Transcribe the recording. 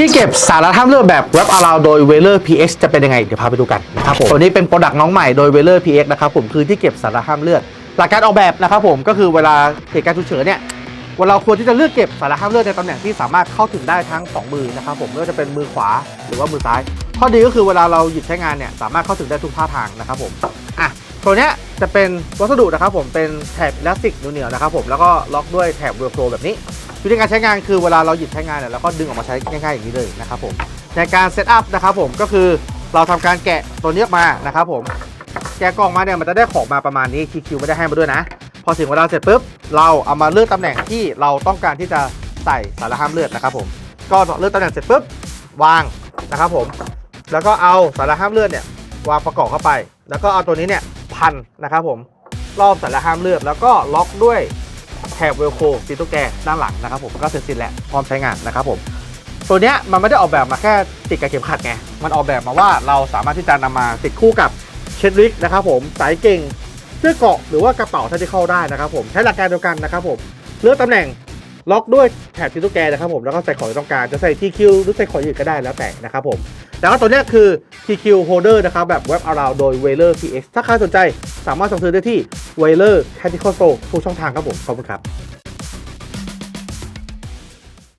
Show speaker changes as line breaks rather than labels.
ที่เก็บสารห้ามเลือดแบบ Wrap Around โดย w e l e r PX จะเป็นยังไง เดี๋ยวพาไปดูกันนะครับผมตัวนี้เป็นโปรดักต์น้องใหม่โดย w e l e r PX นะครับผมคือที่เก็บสารห้ามเลือดหลักการออกแบบนะครับผมก็คือเวลาเหตุการณ์ฉุกเฉินเนี่ยเวลาเราควรที่จะเลือกเก็บสารห้ามเลือดในตำแหน่งที่สามารถเข้าถึงได้ทั้งสองมือนะครับผมไม่ว่าจะเป็นมือขวาหรือว่ามือซ้าย ข้อดีก็คือเวลาเราหยิบใช้งานเนี่ยสามารถเข้าถึงได้ทุกท่าทางนะครับผมอะตัวเนี้ยจะเป็นวัสดุนะครับผมเป็นแถบอิลาสติกเหนียวๆนะครับผมแล้วก็ล็อกด้วยแถบเวลโครแบบนี้ วิธีการใช้งานคือเวลาเราหยิบใช้งานเนี่ยเราก็ดึงออกมาใช้ง่ายๆอย่างนี้เลยนะครับผมในการเซตอัพนะครับผมก็คือเราทำการแกะตัวนี้ออกมานะครับผมแกะกล่องมาเนี่ยมันจะได้ของมาประมาณนี้ทีคิวไม่ได้ให้มาด้วยนะ พอถึงเวลาเสร็จปุ๊บเราเอามาเลือกตำแหน่งที่เราต้องการที่จะใส่สารห้ามเลือดนะครับผมก็เลือกตำแหน่งเสร็จปุ๊บวางนะครับผมแล้วก็เอาสารห้ามเลือดเนี่ยวางประกอบเข้าไป แล้วก็เอาตัวนี้เนี่ยพันนะครับผมรอบสารห้ามเลือดแล้วก็ล็อกด้วย แถบเวลโคตีตุ๊กแกด้านหลังนะครับผมก็เสร็จสิ้นแล้วพร้อมใช้งานนะครับผมตัวเนี้ยมันไม่ได้ออกแบบมาแค่ติดกับเข็มขัดไงมันออกแบบมาว่าเราสามารถที่จะนำมาติดคู่กับเชดริกนะครับผมสายเก่งเสื้อเกาะหรือว่ากระเป๋าที่จะเข้าได้นะครับผมใช้หลักการเดียวกันนะครับผมเลือกตำแหน่งล็อกด้วยแถบตีตุ๊กแกนะครับผมแล้วก็ใส่ของที่ต้องการจะใส่ TQ หรือใส่ของอื่นก็ได้แล้วแต่นะครับผมแล้วก็ตัวเนี้ยคือ TQ holder นะครับแบบ Web Around โดย w e l e r PX ถ้าใครสนใจ สามารถสั่งซื้อได้ที่ w e l e r c a t i c o s t o ทุกช่องทางครับผม ขอบคุณครับ